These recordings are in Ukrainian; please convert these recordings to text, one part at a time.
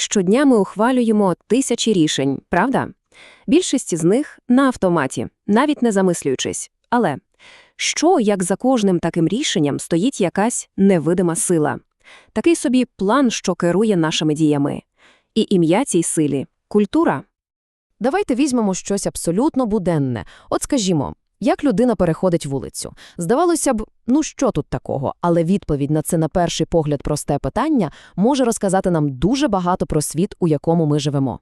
Щодня ми ухвалюємо тисячі рішень, правда? Більшість з них на автоматі, навіть не замислюючись. Але що, як за кожним таким рішенням стоїть якась невидима сила? Такий собі план, що керує нашими діями. І ім'я цій силі – культура. Давайте візьмемо щось абсолютно буденне. От скажімо, як людина переходить вулицю. Здавалося б, ну що тут такого, але відповідь на це на перший погляд просте питання може розказати нам дуже багато про світ, у якому ми живемо.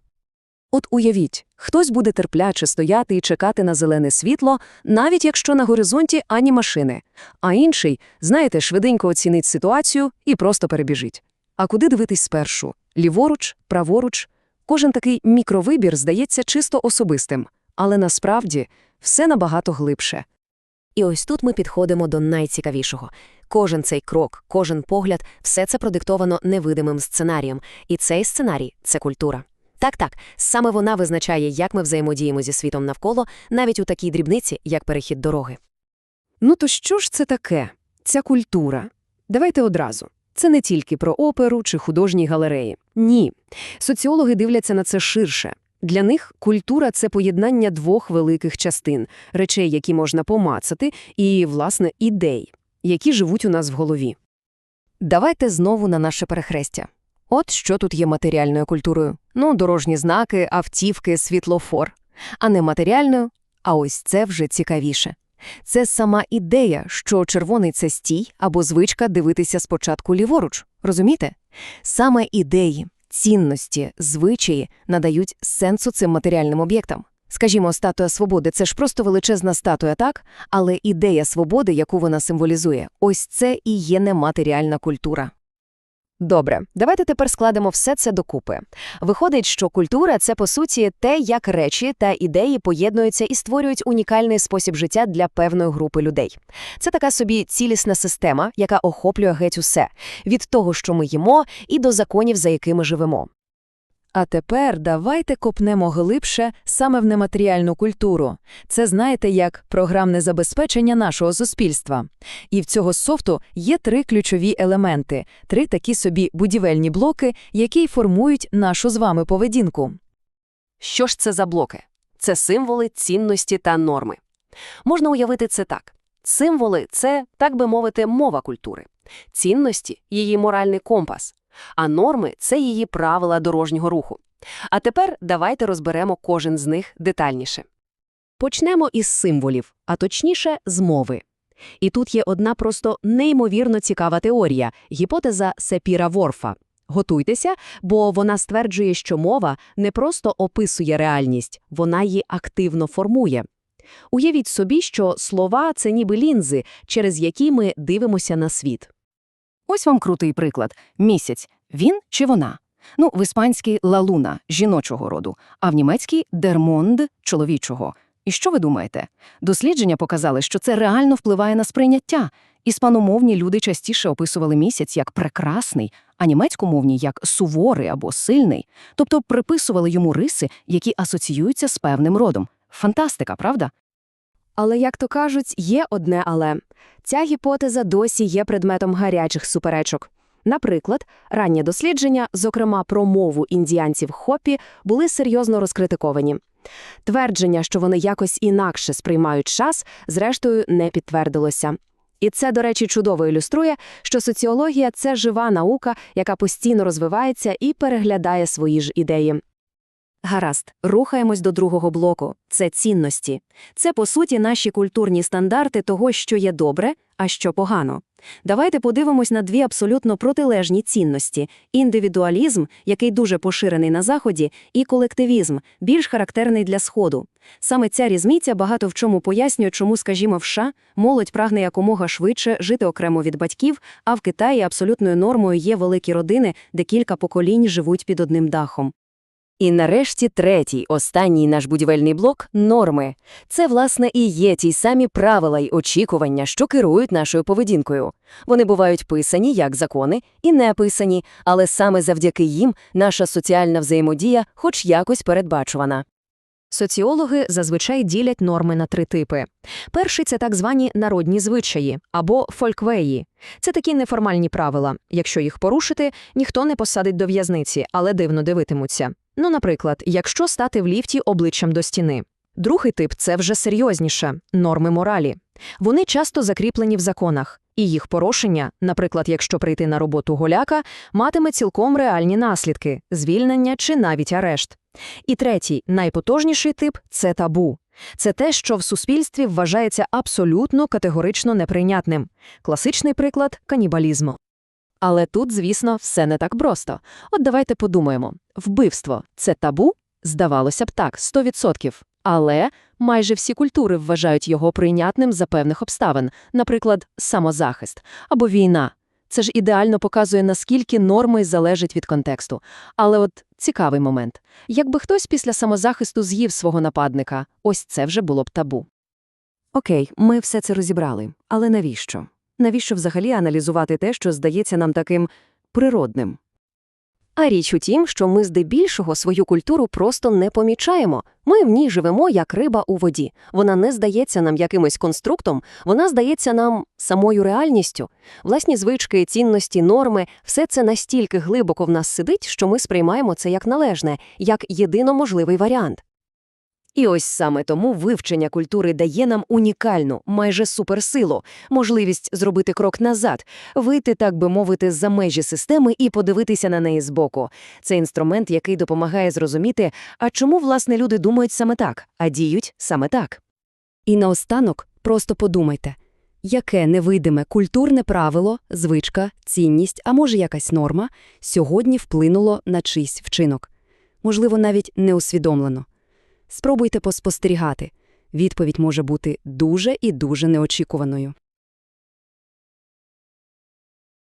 От уявіть, хтось буде терпляче стояти і чекати на зелене світло, навіть якщо на горизонті ані машини, а інший, знаєте, швиденько оцінить ситуацію і просто перебіжить. А куди дивитись спершу? Ліворуч, праворуч? Кожен такий мікровибір здається чисто особистим, але насправді все набагато глибше. І ось тут ми підходимо до найцікавішого. Кожен цей крок, кожен погляд – все це продиктовано невидимим сценарієм, і цей сценарій – це культура. Так-так, саме вона визначає, як ми взаємодіємо зі світом навколо, навіть у такій дрібниці, як перехід дороги. Ну то що ж це таке, ця культура? Давайте одразу. Це не тільки про оперу чи художні галереї. Ні. Соціологи дивляться на це ширше. Для них культура – це поєднання двох великих частин – речей, які можна помацати, і, власне, ідей, які живуть у нас в голові. Давайте знову на наше перехрестя. От що тут є матеріальною культурою. Ну, дорожні знаки, автівки, світлофор. А не матеріальною, а ось це вже цікавіше. Це сама ідея, що червоний – це стій або звичка дивитися спочатку ліворуч. Розумієте? Саме ідеї, цінності, звичаї надають сенсу цим матеріальним об'єктам. Скажімо, статуя свободи – це ж просто величезна статуя, так? Але ідея свободи, яку вона символізує, ось це і є нематеріальна культура. Добре, давайте тепер складемо все це докупи. Виходить, що культура – це, по суті, те, як речі та ідеї поєднуються і створюють унікальний спосіб життя для певної групи людей. Це така собі цілісна система, яка охоплює геть усе – від того, що ми їмо, і до законів, за якими живемо. А тепер давайте копнемо глибше саме в нематеріальну культуру. Це знаєте як програмне забезпечення нашого суспільства. І в цього софту є три ключові елементи, три такі собі будівельні блоки, які формують нашу з вами поведінку. Що ж це за блоки? Це символи, цінності та норми. Можна уявити це так. Символи – це, так би мовити, мова культури. Цінності – її моральний компас. А норми – це її правила дорожнього руху. А тепер давайте розберемо кожен з них детальніше. Почнемо із символів, а точніше з мови. І тут є одна просто неймовірно цікава теорія – гіпотеза Сепіра-Ворфа. Готуйтеся, бо вона стверджує, що мова не просто описує реальність, вона її активно формує. Уявіть собі, що слова – це ніби лінзи, через які ми дивимося на світ. Ось вам крутий приклад. Місяць. Він чи вона? Ну, в іспанській «лалуна» – жіночого роду, а в німецькій «дермонд» – чоловічого. І що ви думаєте? Дослідження показали, що це реально впливає на сприйняття. Іспаномовні люди частіше описували місяць як прекрасний, а німецькомовні – як суворий або сильний, тобто приписували йому риси, які асоціюються з певним родом. Фантастика, правда? Але, як то кажуть, є одне але. Ця гіпотеза досі є предметом гарячих суперечок. Наприклад, ранні дослідження, зокрема про мову індіанців Хопі, були серйозно розкритиковані. Твердження, що вони якось інакше сприймають час, зрештою не підтвердилося. І це, до речі, чудово ілюструє, що соціологія – це жива наука, яка постійно розвивається і переглядає свої ж ідеї. Гаразд, рухаємось до другого блоку – це цінності. Це, по суті, наші культурні стандарти того, що є добре, а що погано. Давайте подивимось на дві абсолютно протилежні цінності – індивідуалізм, який дуже поширений на Заході, і колективізм, більш характерний для Сходу. Саме ця різниця багато в чому пояснює, чому, скажімо, в США молодь прагне якомога швидше жити окремо від батьків, а в Китаї абсолютною нормою є великі родини, де кілька поколінь живуть під одним дахом. І нарешті третій, останній наш будівельний блок – норми. Це, власне, і є ті самі правила й очікування, що керують нашою поведінкою. Вони бувають писані, як закони, і не писані, але саме завдяки їм наша соціальна взаємодія хоч якось передбачувана. Соціологи зазвичай ділять норми на три типи. Перший – це так звані народні звичаї або фольквеї. Це такі неформальні правила. Якщо їх порушити, ніхто не посадить до в'язниці, але дивно дивитимуться. Ну, наприклад, якщо стати в ліфті обличчям до стіни. Другий тип – це вже серйозніше – норми моралі. Вони часто закріплені в законах, і їх порушення, наприклад, якщо прийти на роботу голяка, матиме цілком реальні наслідки – звільнення чи навіть арешт. І третій, найпотужніший тип – це табу. Це те, що в суспільстві вважається абсолютно категорично неприйнятним. Класичний приклад – канібалізму. Але тут, звісно, все не так просто. От давайте подумаємо. Вбивство – це табу? Здавалося б так, 100%. Але майже всі культури вважають його прийнятним за певних обставин, наприклад, самозахист або війна. Це ж ідеально показує, наскільки норми залежать від контексту. Але от цікавий момент. Якби хтось після самозахисту з'їв свого нападника, ось це вже було б табу. Окей, ми все це розібрали. Але навіщо? Навіщо взагалі аналізувати те, що здається нам таким природним? А річ у тім, що ми здебільшого свою культуру просто не помічаємо. Ми в ній живемо, як риба у воді. Вона не здається нам якимось конструктом, вона здається нам самою реальністю. Власні звички, цінності, норми – все це настільки глибоко в нас сидить, що ми сприймаємо це як належне, як єдино можливий варіант. І ось саме тому вивчення культури дає нам унікальну, майже суперсилу, можливість зробити крок назад, вийти, так би мовити, за межі системи і подивитися на неї збоку. Це інструмент, який допомагає зрозуміти, а чому, власне, люди думають саме так, а діють саме так. І наостанок просто подумайте, яке невидиме культурне правило, звичка, цінність, а може якась норма, сьогодні вплинуло на чийсь вчинок. Можливо, навіть неусвідомлено. Спробуйте поспостерігати. Відповідь може бути дуже і дуже неочікуваною.